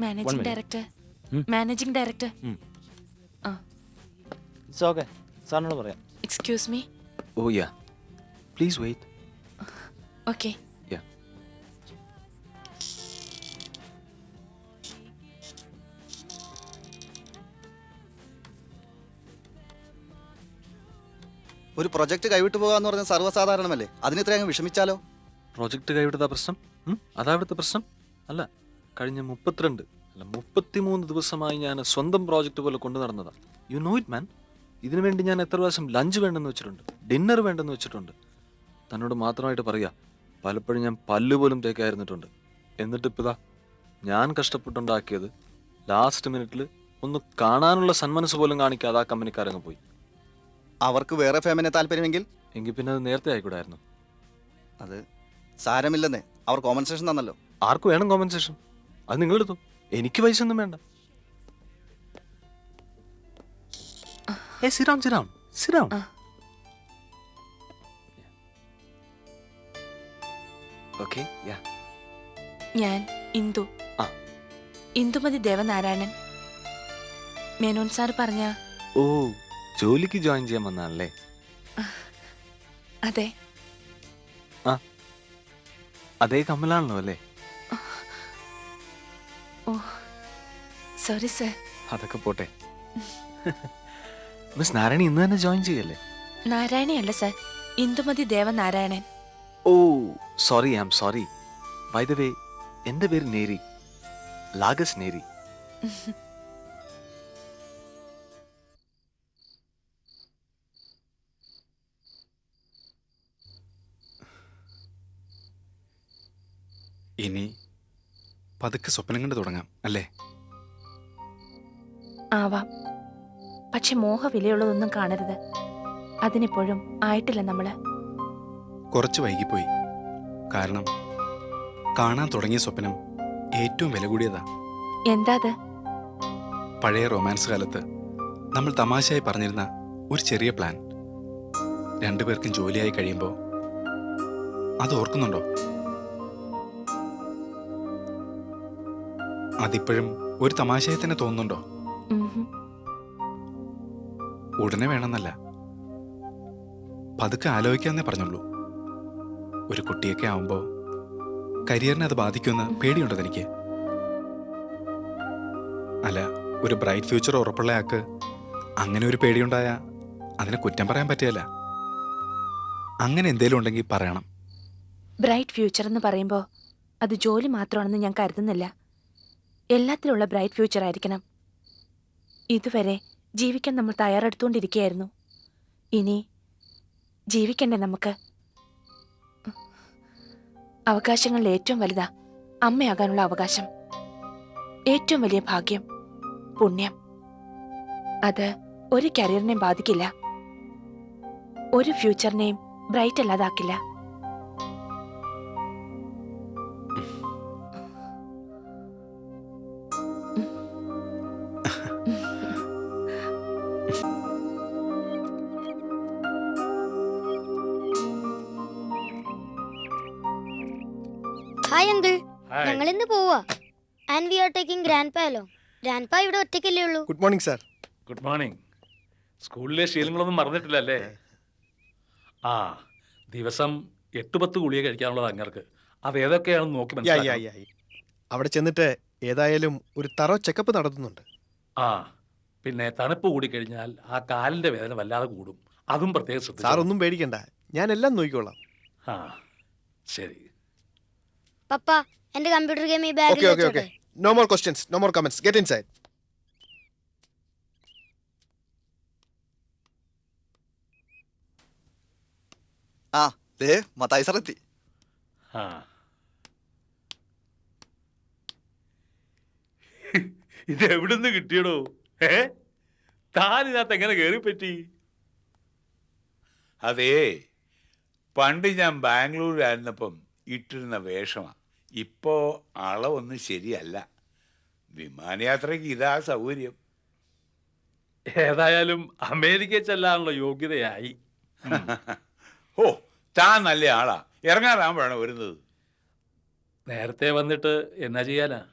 Managing director? Managing director ആ. It's okay സാറിനോട് പറയാം. Excuse me oh ya please wait okay. ഒരു project കൈവിട്ടു പോകാന്ന് പറഞ്ഞ സർവസാധാരണമല്ലേ? അതിന് അങ്ങ് വിഷമിച്ചാലോ? പ്രൊജക്ട് കൈവിട്ടതാ പ്രശ്നം? അതാ ഇവിടുത്തെ പ്രശ്നം. അല്ല കഴിഞ്ഞ മുപ്പത്തിരണ്ട് അല്ല മുപ്പത്തിമൂന്ന് ദിവസമായി ഞാൻ സ്വന്തം പ്രോജക്റ്റ് പോലെ കൊണ്ടു നടന്നതാണ് യു നോ ഇറ്റ് മാൻ ഇതിനു വേണ്ടി ഞാൻ എത്ര പ്രാവശ്യം ലഞ്ച് വേണ്ടെന്ന് വെച്ചിട്ടുണ്ട് ഡിന്നർ വേണ്ടെന്ന് വെച്ചിട്ടുണ്ട്. തന്നോട് മാത്രമായിട്ട് പറയാ പലപ്പോഴും ഞാൻ പല്ലുപോലും തേക്കായിരുന്നിട്ടുണ്ട് എന്നിട്ട് ഇപ്പതാ ഞാൻ കഷ്ടപ്പെട്ടുണ്ടാക്കിയത് ലാസ്റ്റ് മിനിറ്റിൽ ഒന്ന് കാണാനുള്ള സന്മനസ് പോലും കാണിക്കാതെ ആ കമ്പനിക്കാരങ്ങ് പോയി. അവർക്ക് വേറെ ഫേമിനെ താല്പര്യമെങ്കിൽ? എങ്കിൽ പിന്നെ അത് നേരത്തെ ആയിക്കൂടായിരുന്നു. അത് സാരമില്ലെന്നേ. അവർ കോമ്പൻസേഷൻ തന്നല്ലോ. ആർക്ക് വേണം കോമ്പൻസേഷൻ അത് നിങ്ങളെടുത്തു. എനിക്ക് പൈസ ഒന്നും വേണ്ട ഏ സിറാം സിറാം സിറാം. ഓക്കെ യാ ഞാൻ ഇന്ദു. ഇന്ദുമതി ദേവനാരായണൻ. മേനോൻ സാർ പറഞ്ഞ ഓ ജോലിക്ക് ജോയിൻ ചെയ്യാൻ വന്നാണല്ലേ? അതെ. അതേ കമ്മലാണല്ലോ അല്ലേ? സോറി സർ അതൊക്കെ പോട്ടെ. മിസ് നാരായണി ഇന്ന് തന്നെ ജോയിൻ ചെയ്യല്ലേ? നാരായണിയല്ല sir Indumathi Devanarayanan. Oh sorry I am sorry by the way എന്റെ പേര് നേരി. ലാഗസ് നേരി. ഇനി പതുക്കെ സ്വപ്നം കണ്ട് തുടങ്ങാം അല്ലേ? ആവാം. പക്ഷെ മോഹ വിലയുള്ളതൊന്നും കാണരുത്. അതിനിപ്പോഴും ആയിട്ടില്ല നമ്മൾ. കുറച്ച് വൈകിപ്പോയി. കാരണം കാണാൻ തുടങ്ങിയ സ്വപ്നം ഏറ്റവും വില കൂടിയതാ. എന്താ അത്? പഴയ റൊമാൻസ് കാലത്ത് നമ്മൾ തമാശയായി പറഞ്ഞിരുന്ന ഒരു ചെറിയ പ്ലാൻ. രണ്ടുപേർക്കും ജോലിയായി കഴിയുമ്പോൾ അത് ഓർക്കുന്നുണ്ടോ? അതിപ്പോഴും ഒരു തമാശയായി തന്നെ തോന്നുന്നുണ്ടോ. ഉടനെ വേണമെന്നല്ല. പതുക്കെ ആലോചിക്കാന്നേ പറഞ്ഞുള്ളൂ. ഒരു കുട്ടിയൊക്കെ ആവുമ്പോൾ കരിയറിനെ അത് ബാധിക്കുമെന്ന് പേടിയുണ്ടോ തനിക്ക്? അല്ല ഒരു ബ്രൈറ്റ് ഫ്യൂച്ചർ ഉറപ്പുള്ള ആൾക്ക് അങ്ങനെ ഒരു പേടിയുണ്ടായ അതിനെ കുറ്റം പറയാൻ പറ്റിയല്ല അങ്ങനെ എന്തേലും ഉണ്ടെങ്കിൽ പറയണം. ബ്രൈറ്റ് ഫ്യൂച്ചർ എന്ന് പറയുമ്പോൾ അത് ജോലി മാത്രമാണെന്ന് ഞാൻ കരുതുന്നില്ല. എല്ലാത്തിലുള്ള ബ്രൈറ്റ് ഫ്യൂച്ചർ ആയിരിക്കണം. ഇതുവരെ ജീവിക്കാൻ നമ്മൾ തയ്യാറെടുത്തുകൊണ്ടിരിക്കുകയായിരുന്നു. ഇനി ജീവിക്കണ്ടേ നമുക്ക്? അവകാശങ്ങളിൽ ഏറ്റവും വലുതാ അമ്മയാകാനുള്ള അവകാശം. ഏറ്റവും വലിയ ഭാഗ്യം പുണ്യം. അത് ഒരു കരിയറിനെയും ബാധിക്കില്ല. ഒരു ഫ്യൂച്ചറിനെയും bright അല്ലാതാക്കില്ല. And we are taking grand പാലോ ഗ്രാൻഡ് പാ ഇവിടെ ഒറ്റയ്ക്കല്ലേ ഉള്ളൂ? Good morning sir good morning സ്കൂളിലെ ശീലങ്ങളൊന്നും മറന്നിട്ടില്ല അല്ലേ? ആ ദിവസം എട്ട് പത്ത് ഗുളിക കഴിക്കാനുള്ളത് അങ്ങർക്ക്. അത് ഏതൊക്കെയാണെന്ന് നോക്കി യാ യാ മനസ്സിലാക്കണം. യാ അവിടെ ചെന്നിട്ട് ഏതായാലും ഒരു തറോ ചെക്കപ്പ് നടത്തുന്നുണ്ട്. ആ പിന്നെ തണുപ്പ് കൂടി കഴിഞ്ഞാൽ ആ കാലിന്റെ വേദന വല്ലാതെ കൂടും. അതും പ്രത്യേകം സാർ ഒന്നും പേടിക്കണ്ട. ഞാൻ എല്ലാം നോക്കിക്കോളാം. ആ ശരി. പപ്പ എന്റെ കമ്പ്യൂട്ടർ ഗെയിം ഈ ബാഗിൽ ബാഗിൽ okay okay വെച്ചോട്ടെ. No more questions no more comments get inside ആ ദേ മത്തായി സാർ എത്തി. ആ. ഇത് എവിടുന്ന് കിട്ടിയടോ? ഏ? താൻ ഇതിനകത്ത് എങ്ങനെ കയറി പറ്റി? അതേ പണ്ട് ഞാൻ ബാംഗ്ലൂരിലായിരുന്നപ്പം ഇട്ടിരുന്ന വേഷമാണ് ഇപ്പോ അളവൊന്നും ശരിയല്ല. വിമാനയാത്രയ്ക്ക് ഇതാ സൗകര്യം. ഏതായാലും അമേരിക്കയിൽ ചെല്ലാനുള്ള യോഗ്യതയായി. ഓ താൻ നല്ല ആളാ. ഇറങ്ങാറാകുമ്പോഴാണ് വരുന്നത്. നേരത്തെ വന്നിട്ട് എന്നാ ചെയ്യാനാ?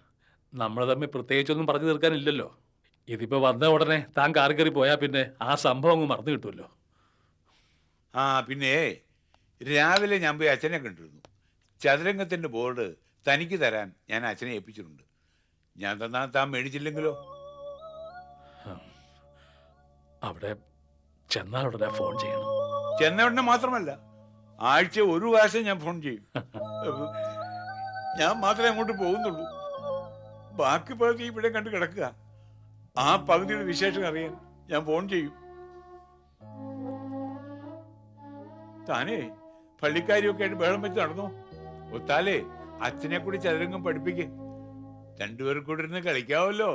നമ്മൾ തമ്മിൽ പ്രത്യേകിച്ചൊന്നും പറഞ്ഞു തീർക്കാനില്ലല്ലോ. ഇതിപ്പോ വന്ന ഉടനെ താൻ കാർ കയറി പോയാൽ പിന്നെ ആ സംഭവം അങ്ങ് മറന്നു കിട്ടുമല്ലോ. ആ പിന്നെ രാവിലെ ഞാൻ പോയി അച്ഛനെ കണ്ടിരുന്നു. ചതുരംഗത്തിന്റെ ബോർഡ് തനിക്ക് തരാൻ ഞാൻ അച്ഛനെ ഏൽപ്പിച്ചിട്ടുണ്ട്. ഞാൻ തന്നാൽ താൻ മേടിച്ചില്ലെങ്കിലോ? അവിടെ ചെന്നാൽ ഉടനെ ഫോൺ ചെയ്യണം. ചെന്ന ഉടനെ മാത്രമല്ല ആഴ്ച ഒരു പ്രാവശ്യം ഞാൻ ഫോൺ ചെയ്യും. ഞാൻ മാത്രമേ അങ്ങോട്ട് പോകുന്നുള്ളൂ. ബാക്കി പകുതി ഇവിടെ കണ്ട് കിടക്കുക. ആ പകുതിയുടെ വിശേഷം അറിയാൻ ഞാൻ ഫോൺ ചെയ്യും. താനേ പള്ളിക്കാരിയൊക്കെ ആയിട്ട് ബഹളം വെച്ച് നടന്നോ? ഒത്താലേ അച്ഛനെ കൂടി ചതുരംഗം പഠിപ്പിക്കേ. രണ്ടുപേർ കൂടി ഇരുന്ന് കളിക്കാവല്ലോ.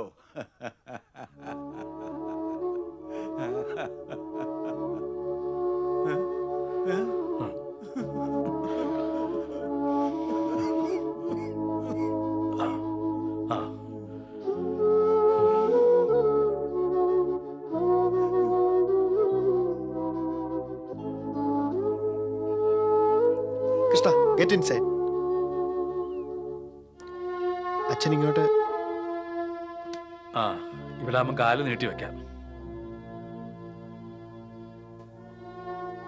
കൃഷ്ണ ഗെറ്റ് ഇൻ അച്ഛൻ ഇങ്ങോട്ട്. ആ ഇവിടെ ആകുമ്പോൾ കാൽ നീട്ടി വെക്കാം.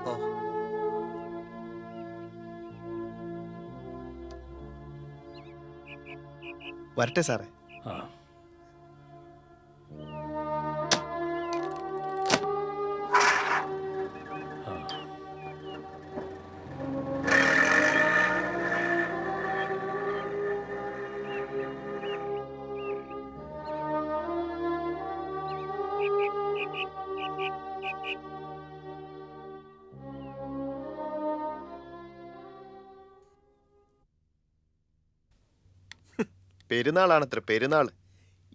ഓ. വരട്ടെ സാറേ. ആ. പെരുന്നാളാണത്ര പെരുന്നാൾ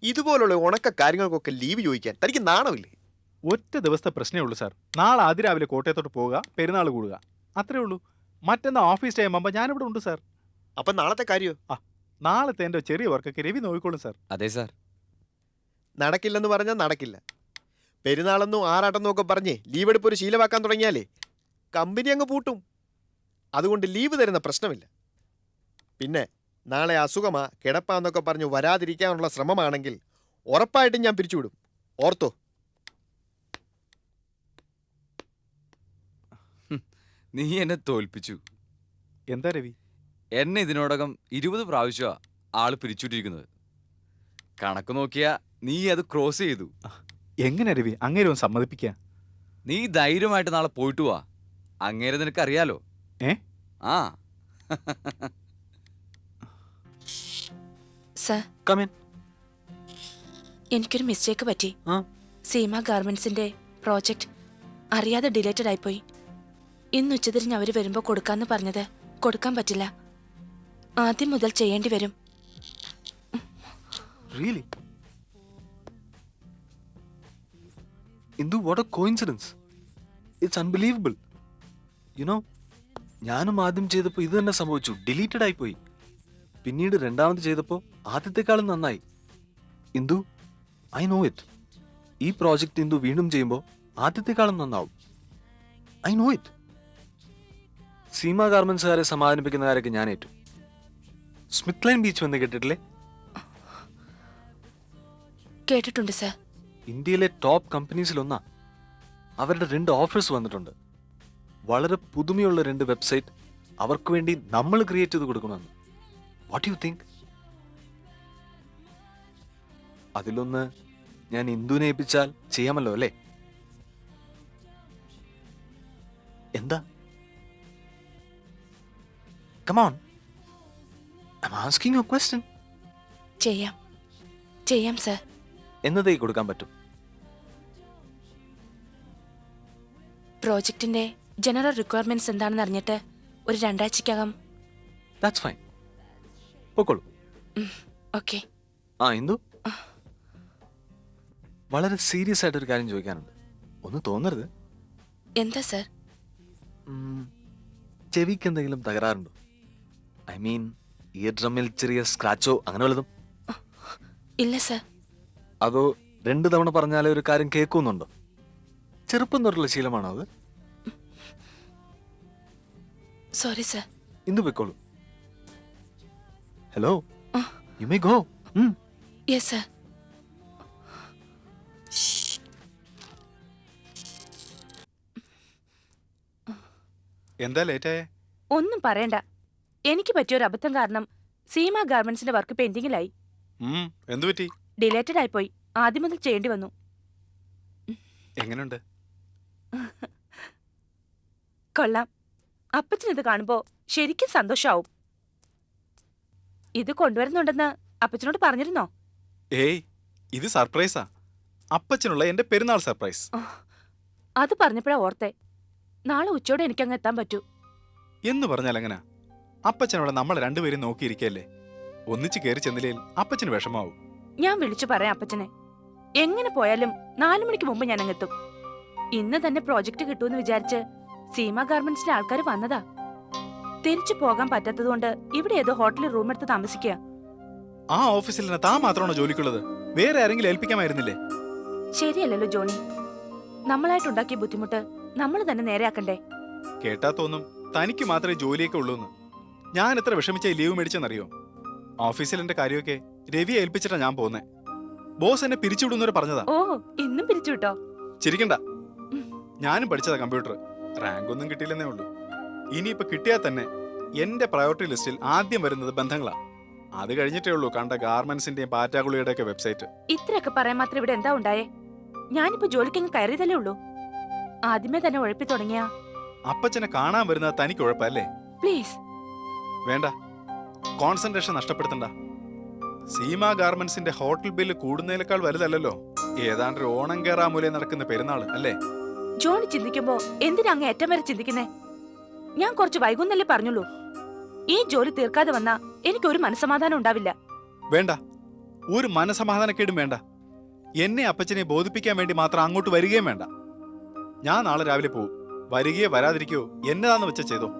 ഇതുപോലുള്ള ഉണക്ക കാര്യങ്ങൾക്കൊക്കെ ലീവ് ചോദിക്കാൻ തനിക്ക് നാണമില്ലേ? ഒറ്റ ദിവസത്തെ പ്രശ്നമേ ഉള്ളൂ സാർ. നാളെ അതിരാവിലെ കോട്ടയത്തോട്ട് പോവുക പെരുന്നാൾ കൂടുക. അത്രേ ഉള്ളൂ. മറ്റന്നാ ഓഫീസ് ടൈം ആകുമ്പോൾ ഞാനിവിടെ ഉണ്ട് സാർ. അപ്പം നാളത്തെ കാര്യോ? ആ നാളത്തെ എന്റെ ചെറിയ വർക്കൊക്കെ രവി നോക്കിക്കോളും സാർ. അതെ സാർ. നടക്കില്ലെന്ന് പറഞ്ഞാൽ നടക്കില്ല. പെരുന്നാളെന്നും ആറാട്ടെന്നും ഒക്കെ പറഞ്ഞേ ലീവ് എടുപ്പ് ഒരു ശീലമാക്കാൻ തുടങ്ങിയാലേ കമ്പനി അങ്ങ് പൂട്ടും. അതുകൊണ്ട് ലീവ് തരുന്ന പ്രശ്നമില്ല. പിന്നെ നാളെ അസുഖമാ കിടപ്പാന്നൊക്കെ പറഞ്ഞ് വരാതിരിക്കാനുള്ള ശ്രമമാണെങ്കിൽ ഉറപ്പായിട്ടും ഞാൻ പിരിച്ചുവിടും. ഓർത്തോ? നീ എന്നെ തോൽപ്പിച്ചു. എന്താ രവി? എന്നെ ഇതിനോടകം ഇരുപത് പ്രാവശ്യമാ ആൾ പിരിച്ചുവിട്ടിരിക്കുന്നത്. കണക്ക് നോക്കിയാ നീ അത് ക്രോസ് ചെയ്തു. എങ്ങനെ രവി? അങ്ങനെ ഒന്ന് സമ്മതിപ്പിക്കുക നീ ധൈര്യമായിട്ട് നാളെ പോയിട്ട് വാ. അങ്ങേരെ നിനക്കറിയാലോ. ഏ? ആ. സർ കമിൻ എനിക്കൊരു മിസ്റ്റേക്ക് പറ്റി. സീമ ഗാർമെന്റ്സിന്റെ പ്രോജക്റ്റ് അറിയാതെ ഡിലേറ്റഡ് ആയിപ്പോയി. ഇന്ന് ഉച്ചതിരിഞ്ഞ് അവർ വരുമ്പോ കൊടുക്കാന്ന് പറഞ്ഞത് കൊടുക്കാൻ പറ്റില്ല. ആദ്യം മുതൽ ചെയ്യേണ്ടി വരും. Really Indu what a coincidence it's unbelievable you know ഞാനും ആദ്യം ചെയ്തപ്പോൾ ഇത് തന്നെ സംഭവിച്ചു. ഡിലീറ്റഡ് ആയിപ്പോയി. പിന്നീട് രണ്ടാമത് ചെയ്തപ്പോൾ ആദ്യത്തെക്കാളും നന്നായി. ഇന്ദു ഐ നോ ഇറ്റ് ഈ പ്രോജക്റ്റ് ഇന്ദു വീണ്ടും ചെയ്യുമ്പോൾ ആദ്യത്തെക്കാളും നന്നാവും. ഐ നോ ഇറ്റ് സീമ ഗാർമെന്റ്സുകാരെ സമാധാനിപ്പിക്കുന്ന കാര്യമൊക്കെ ഞാൻ ഏറ്റു. സ്മിത്ത് ലൈൻ ബീച്ച് വന്ന് കേട്ടിട്ടില്ലേ? കേട്ടിട്ടുണ്ട് സർ. ഇന്ത്യയിലെ ടോപ്പ് കമ്പനീസിലൊന്നാ അവരുടെ രണ്ട് ഓഫേഴ്സ് വന്നിട്ടുണ്ട്. വളരെ പുതുമയുള്ള രണ്ട് വെബ്സൈറ്റ് അവർക്ക് വേണ്ടി നമ്മൾ ക്രിയേറ്റ് ചെയ്ത് കൊടുക്കണമെന്ന്. വാട്ട് യു തിങ്ക് അതിലൊന്ന് ഞാൻ ഇന്ദുവിനെ ഏൽപ്പിച്ചാൽ ചെയ്യാമല്ലോ അല്ലേ? എന്താ? Come on I asking a question ചെയ്യാം. ചെയ്യാം സർ എന്നതേ കൊടുക്കാൻ പറ്റും. പ്രോജക്റ്റിന്റെ ജനറൽ റിക്വയർമെന്റ്സ് എന്താണെന്ന് അറിഞ്ഞിട്ട് ഒരു രണ്ടാഴ്ചക്കകം ദാറ്റ്സ് ഫൈൻ പൊക്കോളൂ. ഓക്കെ ആ ഇന്ദു. വളരെ സീരിയസ് ആയിട്ട് ഒരു കാര്യം ചോദിക്കാനുണ്ട്. ഒന്ന് തോന്നരുത്. എന്താ സർ? ചെവിക്ക് എന്തെങ്കിലും തകരാറുണ്ടോ? ഐ മീൻ ഇയർ ഡ്രമ്മിൽ ചെറിയ സ്ക്രാച്ചോ അങ്ങനെ വല്ലതും? ഇല്ല സർ. അതോ രണ്ട് തവണ പറഞ്ഞാലേ ഒരു കാര്യം കേൾക്കുന്നുണ്ടോ? ചെറുപ്പം തൊട്ടുള്ള ശീലമാണോ അത്? Sorry sir. ഇന്ന് പോയിക്കോളൂ. Hello? You may go yes sir എന്താ ലേറ്റായേ ഒന്നും പറയണ്ട. എനിക്ക് പറ്റിയൊരു അബദ്ധം കാരണം സീമ ഗാർമെന്റ്സിന്റെ വർക്ക് പെൻഡിങ്ങിലായി. ഉം, എന്തു പറ്റി? ഡിലേറ്റഡ് ആയിപ്പോയി ആദ്യം മുതൽ ചെയ്യേണ്ടി വന്നു. എങ്ങനെയുണ്ട് കൊള്ളാം. അപ്പച്ചൻ ഇത് കാണുമ്പോ ശരിക്കും സന്തോഷാവും. ഇത് കൊണ്ടുവരുന്നുണ്ടെന്ന് അപ്പച്ചനോട് പറഞ്ഞിരുന്നോ? ഏയ് ഇത് സർപ്രൈസാ. അപ്പച്ചനുള്ള എന്റെ പെരുന്നാൾ സർപ്രൈസ്. അത് പറഞ്ഞപ്പോഴാ ഓർത്തെ. നാളെ ഉച്ചയോടെ എനിക്ക് അങ്ങ് എത്താൻ പറ്റൂ. എന്ന് പറഞ്ഞാൽ എങ്ങനാ? അപ്പച്ചനോടെ നമ്മൾ രണ്ടുപേരും നോക്കിയിരിക്കല്ലേ ഒന്നിച്ച് കയറി ചെന്നില്ലെങ്കിൽ അപ്പച്ചന് വിഷമാവും. ഞാൻ വിളിച്ചു പറയാം അപ്പച്ചനെ. എങ്ങനെ പോയാലും നാലു മണിക്ക് മുമ്പ് ഞാൻ അങ്ങെത്തും ഇന്ന് തന്നെ പ്രോജക്റ്റ് കിട്ടുമെന്ന് വിചാരിച്ച് സീമ ഗാർമെന്റ്സിലെ ആൾക്കാർ വന്നതാ. തിരിച്ചു പോകാൻ പറ്റാത്തതുകൊണ്ട് ഇവിടെ ഏതോ ഹോട്ടലിൽ റൂം എടുത്ത് താമസിക്കുക ആ ഓഫീസിൽ തന്നെ താൻ മാത്രമാണോ ജോലിക്കുള്ളത്? വേറെ ആരെങ്കിലും ഏൽപ്പിക്കാമായിരുന്നില്ലേ? ശരിയല്ലല്ലോ ജോണി. നമ്മളായിട്ടുണ്ടാക്കിയ ബുദ്ധിമുട്ട് നമ്മൾ തന്നെ നേരെയാക്കണ്ടേ? കേട്ടാ തോന്നും തനിക്ക് മാത്രമേ ജോലിയൊക്കെ ഉള്ളൂന്ന്. ഞാൻ എത്ര വിഷമിച്ച ലീവ് മേടിച്ചെന്നറിയോ? ഓഫീസിൽ എന്റെ കാര്യമൊക്കെ രവിയെ ഏൽപ്പിച്ചിട്ടാ ഞാൻ പോന്നെ. ബോസ് എന്നെ പിരിച്ചുവിടുന്നവരെ പറഞ്ഞതാ. ഓ ഇന്നും പിരിച്ചുവിട്ടോ? ചിരിക്കണ്ട. ഞാനും പഠിച്ചതാ കമ്പ്യൂട്ടർ റാങ്ക് ഒന്നും കിട്ടിയില്ലെന്നേ ഉള്ളൂ. ഇനിയിപ്പോ കിട്ടിയാൽ തന്നെ എന്റെ പ്രയോറിറ്റി ലിസ്റ്റിൽ ആദ്യം വരുന്നത് ബന്ധങ്ങളാ. അത് കഴിഞ്ഞിട്ടേ ഉള്ളൂ കണ്ട ഗാർമെന്റ്സിന്റെയും പാറ്റാകുളിയുടെ ഒക്കെ വെബ്സൈറ്റ്. ഇത്രയൊക്കെ പറയാൻ മാത്രം ഇവിടെ എന്താ ഉണ്ടായേ? ഞാനിപ്പോ ജോലിക്കങ്ങ് കയറിയതല്ലേ ഉള്ളൂ. ആദ്യമേ തന്നെ ഉഴപ്പി തുടങ്ങിയ. അപ്പച്ചനെ കാണാൻ വരുന്നത് തനിക്ക് ഉഴപ്പല്ലേ? പ്ലീസ് വേണ്ട. കോൺസെൻട്രേഷൻ നഷ്ടപ്പെടുത്തണ്ട. സീമ ഗാർമെന്റ്സിന്റെ ഹോട്ടൽ ബില്ല് കൂടുന്നതിനേക്കാൾ വലുതല്ലല്ലോ. ഏതാണ്ട് ഒരു ഓണം കേറാമൂലേ നടക്കുന്ന പെരുന്നാൾ അല്ലേ? ജോണി ചിന്തിക്കുമ്പോ എന്തിനാ അങ്ങ് ഏറ്റം വരെ ചിന്തിക്കുന്നേ? ഞാൻ കുറച്ച് വൈകുന്നല്ലേ പറഞ്ഞുള്ളൂ. ഈ ജോലി തീർക്കാതെ വന്നാ എനിക്കൊരു മനസമാധാനം ഉണ്ടാവില്ല. വേണ്ട. ഒരു മനസമാധാനക്കേടും വേണ്ട. എന്നെ അപ്പച്ചനെ ബോധിപ്പിക്കാൻ വേണ്ടി മാത്രം അങ്ങോട്ട് വരികയും വേണ്ട. ഞാൻ നാളെ രാവിലെ പോകും വരികയോ വരാതിരിക്കോ. എന്നതാന്ന് വെച്ച ചെയ്തോ.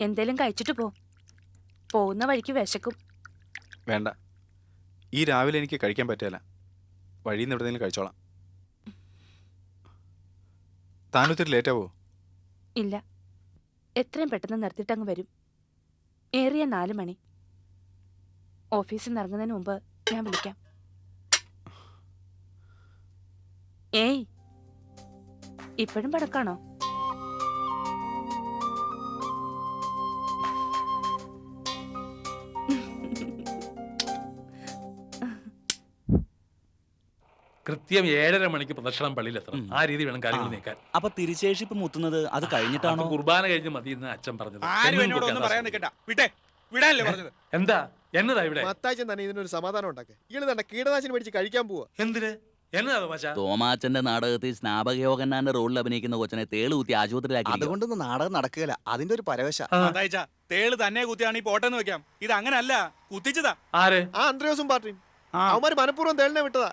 എന്തേലും കഴിച്ചിട്ട് പോ. പോകുന്ന വഴിക്ക് വിശക്കും. വേണ്ട. ഈ രാവിലെ എനിക്ക് കഴിക്കാൻ പറ്റില്ല വഴിയിൽ നിന്ന് എവിടെയെങ്കിലും കഴിച്ചോളാം. താനൊത്തിരി ലേറ്റാവോ ഇല്ല. എത്രയും പെട്ടെന്ന് നിർത്തിയിട്ടങ്ങ് വരും. ഏറിയ നാല് മണി. ഓഫീസിൽ നിന്ന് ഇറങ്ങുന്നതിന് മുമ്പ് ഞാൻ വിളിക്കാം. ഏയ്. ഇപ്പോഴും പടക്കാണോ? കൃത്യം ഏഴര മണിക്ക് പ്രദക്ഷിണം പള്ളിയിലെത്തണം. ആ രീതി വേണം കാര്യങ്ങൾ നീക്കാൻ. അപ്പൊ തിരിശേഷിപ്പ് മുത്തുന്നത് അത് കഴിഞ്ഞിട്ടാണോ? കുർബാന കഴിഞ്ഞ് മതി എന്ന് അച്ഛൻ പറഞ്ഞത്. ആരും എന്നോട് ഒന്നും പറയാൻ നിൽക്കണ്ട. വിട്ടേ വിടാനല്ലേ പറഞ്ഞത്? എന്താ? എന്നതാ ഇവിടെ? മത്താച്ചൻ തന്നെ ഇതിനൊരു സമാധാനം ഉണ്ടാക്കുക തന്നെ കീടനാശിനി മേടിച്ച് കഴിക്കാൻ പോവാ. എന്തിന്? തോമാച്ചന്റെ നാടകത്തിൽ സ്നാപകയോഗന്നാന്റെ റോളിൽ അഭിനയിക്കുന്ന കൊച്ചനെ തേൾ കുത്തി ആശുപത്രിയിലാക്കി. അതുകൊണ്ടൊന്നും നാടകം നടക്കുകയില്ല. അതിന്റെ ഒരു പരവശ. തേൾ തന്നെ കുത്തിയാണ് ഈ പോട്ടെന്ന് വെക്കാം. ഇത് അങ്ങനല്ല കുത്തിച്ചതാ. ആര്? ആ അന്ത്രയോസും പാർട്ടിയും. അവന്മാര് മനഃപൂർവം തേളിനെ വിട്ടതാ.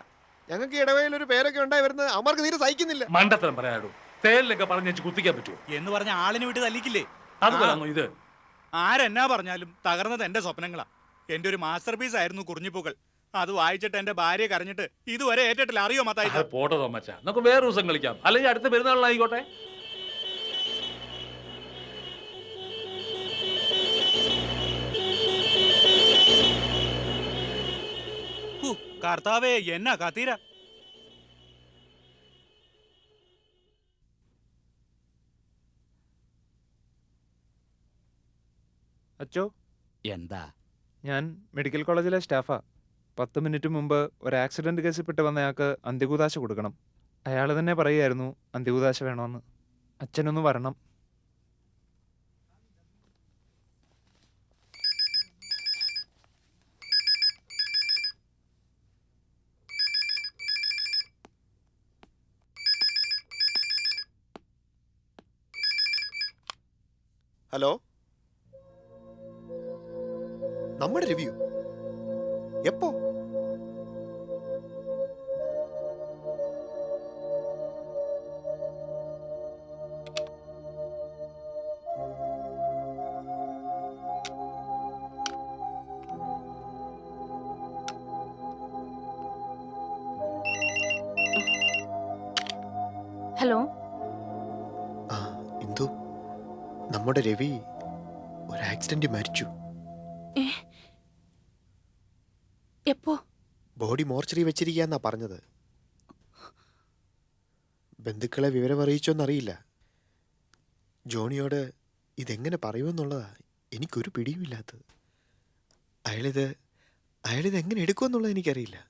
ഞങ്ങൾക്ക് ഇടവയിൽ ഒരു പേരൊക്കെ ഉണ്ടായി വരുന്നത് അവർക്ക് തീരെ സഹിക്കുന്നില്ല. മണ്ടത്തരം പറയാറു തേലിലൊക്കെ പറഞ്ഞു വെച്ച് കുത്തിക്കാൻ പറ്റുമോ എന്ന് പറഞ്ഞ ആളിന് വിട്ട് തല്ലിക്കില്ലേ? അതുപോലാണോ ഇത്? ആരെന്നാ പറഞ്ഞാലും തകർന്നത് എന്റെ സ്വപ്നങ്ങളാ. എന്റെ ഒരു മാസ്റ്റർ പീസ് ആയിരുന്നു കുറിഞ്ഞിപ്പൂക്കൾ. അത് വായിച്ചിട്ട് എന്റെ ഭാര്യ കരഞ്ഞിട്ട് ഇതുവരെ ഏറ്റിട്ടില്ല. അറിയോ മത്തായിച്ച അത് പോട്ടെ തോമച്ച നമുക്ക് വേറെ ദിവസം കളിക്കാം. അല്ലെങ്കിൽ അടുത്ത പെരുന്നാളിനായിക്കോട്ടെ കർത്താവേ എന്നാ കത്തീര? അച്ചോ? എന്താ? ഞാൻ മെഡിക്കൽ കോളേജിലെ സ്റ്റാഫാ. പത്ത് മിനിറ്റ് മുമ്പ് ഒരു ആക്സിഡന്റ് കേസിൽപ്പെട്ട് വന്നയാൾക്ക് അന്ത്യകൂതാശ കൊടുക്കണം. അയാൾ തന്നെ പറയുമായിരുന്നു അന്ത്യകൂതാശ വേണമെന്ന് അച്ഛനൊന്ന് വരണം. ഹലോ? നമ്മുടെ റിവ്യൂ. എപ്പോ? നമ്മുടെ രവി ഒരു ആക്സിഡന്റ് മരിച്ചു. എപ്പോ? ബോഡി മോർച്ചറി വെച്ചിരിക്കാന്നാ പറഞ്ഞത്. ബന്ധുക്കളെ വിവരം അറിയിച്ചോന്നറിയില്ല. ജോണിയോട് ഇതെങ്ങനെ പറയുമെന്നുള്ളതാ എനിക്കൊരു പിടിയുമില്ലാത്തത്. അയാളിത് അയാളിത് എങ്ങനെ എടുക്കുമെന്നുള്ളത് എനിക്കറിയില്ല.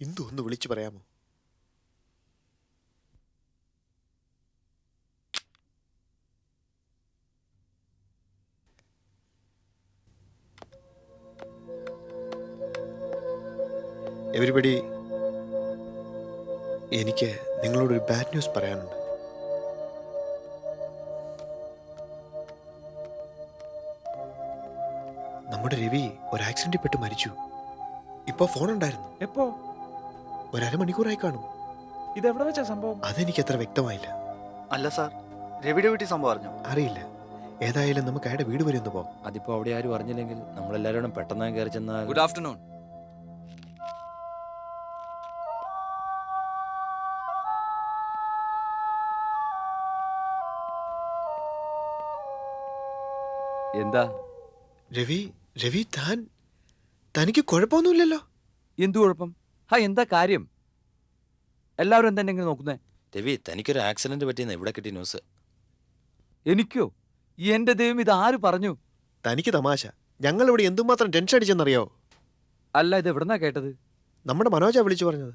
ഇന്ദു ഒന്ന് വിളിച്ചു പറയാമോ? എവരിബഡി എനിക്ക് നിങ്ങളോടൊരു ബാഡ് ന്യൂസ് പറയാനുണ്ട്. നമ്മുടെ രവി ഒരു ആക്സിഡന്റിൽ പെട്ട് മരിച്ചു. ഇപ്പൊ ഫോൺ ഉണ്ടായിരുന്നു. എപ്പോ? ഒരു അരമണിക്കൂറായി കാണും. ഇതെവിടെ വെച്ചാ സംഭവം? അതെനിക്ക് അത്ര വ്യക്തമായില്ല. അല്ല സാർ രവിയുടെ വീട്ടിൽ സംഭവം അറിഞ്ഞു? അറിയില്ല. ഏതായാലും നമുക്ക് അയാളുടെ വീട് വരെ ഒന്ന് പോകാം. അതിപ്പോ അവിടെ ആരും അറിഞ്ഞില്ലെങ്കിൽ നമ്മളെല്ലാവരും പെട്ടെന്ന് കയറി ചെന്നാൽ ഗുഡ് ആഫ്റ്റർനൂൺ എന്താ? രവി രവി താൻ തനിക്ക് കുഴപ്പമൊന്നുമില്ലല്ലോ. എന്തു കുഴപ്പം? ഹാ എന്താ കാര്യം? എല്ലാവരും എന്താ എന്നെ നോക്കുന്നേ? രവി തനിക്കൊരു ആക്സിഡന്റ് പറ്റിയെന്ന് ഇവിടെ കിട്ടിയ ന്യൂസ്. എനിക്കോ? എന്റെ ദൈവം ഇത് ആര് പറഞ്ഞു? തനിക്ക് തമാശ. ഞങ്ങൾ ഇവിടെ എന്തുമാത്രം ടെൻഷൻ അടിച്ചെന്നറിയോ? അല്ല ഇത് എവിടെന്നാ കേട്ടത്? നമ്മുടെ മനോജ വിളിച്ചു പറഞ്ഞത്.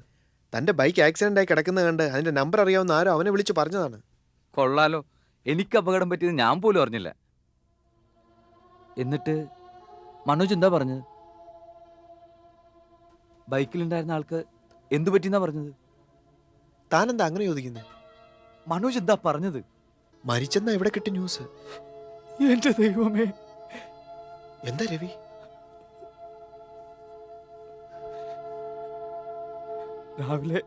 തന്റെ ബൈക്ക് ആക്സിഡന്റ് ആയി കിടക്കുന്നത് കണ്ട് അതിന്റെ നമ്പർ അറിയാവുന്ന ആരോ അവനെ വിളിച്ചു പറഞ്ഞതാണ്. കൊള്ളാലോ. എനിക്ക് അപകടം പറ്റിയത് ഞാൻ പോലും അറിഞ്ഞില്ല. എന്നിട്ട് മനോജ് എന്താ പറഞ്ഞത്? ബൈക്കിലുണ്ടായിരുന്ന ആൾക്ക് എന്തു പറ്റിയെന്നാ പറഞ്ഞത്? താൻ എന്താ അങ്ങനെ ചോദിക്കുന്നത് മനോജ് എന്താ പറഞ്ഞത്? മരിച്ചെന്നാ ഇവിടെ കിട്ടി ന്യൂസ്. എന്റെ ദൈവമേ. എന്താ രവി? രാവിലെ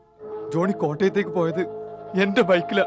ജോണി കോട്ടയത്തേക്ക് പോയത് എന്റെ ബൈക്കിലാ.